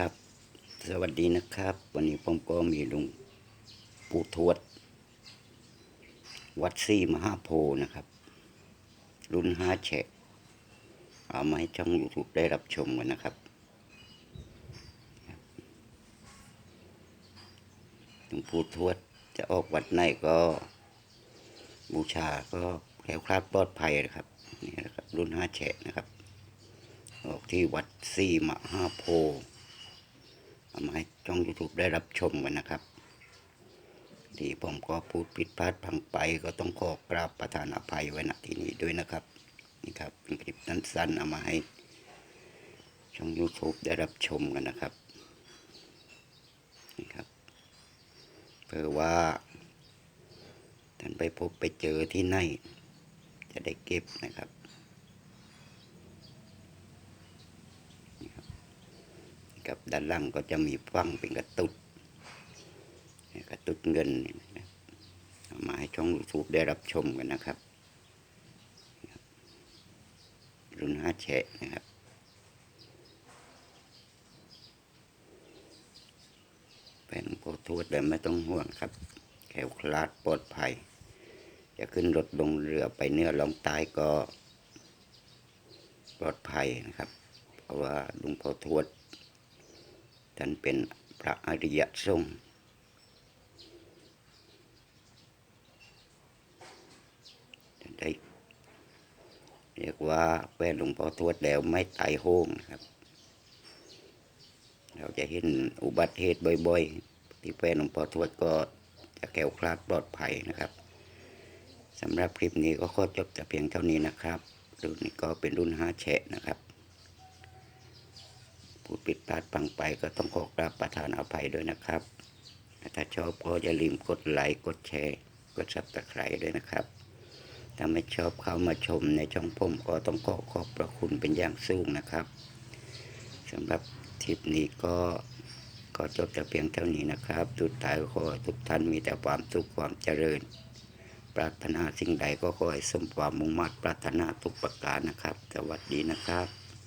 ครับ สวัสดีนะครับ วันนี้ผมก็มีลุงปู่ทวด วัดซี่มหาโพนะครับ รุ่นห้าแฉะเอามาให้ช่องยูทูบได้รับชมกันนะครับลุงปู่ทวดจะออกวัดไหนก็บูชาก็แคล้วคลาดปลอดภัยนะครับนี่นะครับ รุ่นห้าแฉะนะครับ ออกที่วัดซี่มหาโพธิ์ เอามาให้ช่อง YouTube ได้รับชมกันนะครับ ที่ผมก็พูดผิดพลาดพังไปก็ต้องขอกราบประทานอภัยไว้ณที่นี้ด้วยนะครับนี่ครับเป็นคลิปสั้นๆเอามาให้ช่อง YouTube ได้รับชมกันนะครับนี่ครับเพื่อว่าท่านไปพบไปเจอที่ไหนจะได้เก็บนะครับ กับด้านล่างก็จะมีฟังเป็นกระตุดกระตุดเงินมาให้ช่องยูทูบได้รับชมกันนะครับ รุ่นห้าแฉะนะครับเป็นโพทวดแต่ไม่ต้องห่วงครับแขวคลาดปลอดภัย จะขึ้นรถลงเรือไปเนื้อลองใต้ก็ปลอดภัยนะครับ เพราะว่าลุงพ่อทวด ท่านเป็นพระอริยสงฆ์ท่านได้เรียกว่าแฟนหลวงพ่อทวดแล้วไม่ตายโหงครับ เราจะเห็นอุบัติเหตุบ่อยๆ ที่แฟนหลวงพ่อทวดก็จะแก้วคลาดปลอดภัยนะครับสำหรับคลิปนี้ก็ขอจบแต่เพียงเท่านี้นะครับ รุ่นนี้ก็เป็นรุ่นห้าแฉะนะครับ พูดผิดพลาดพังไปก็ต้องขอกราบประทานอภัยด้วยนะครับ ถ้าชอบก็อย่าลืมกดไลค์กดแชร์ กดซับสไครต์ด้วยนะครับถ้าไม่ชอบเข้ามาชมในช่องผมก็ต้องขอขอบพระคุณเป็นอย่างสูงนะครับสำหรับทริปนี้ก็ก็จบแต่เพียงเท่านี้นะครับสุดท้ายก็ขอทุกท่านมีแต่ความสุขความเจริญ ปรารถนาสิ่งใดก็ขอให้สมความมุ่งมั่นปรารถนาทุกประการนะครับ สวัสดีนะครับ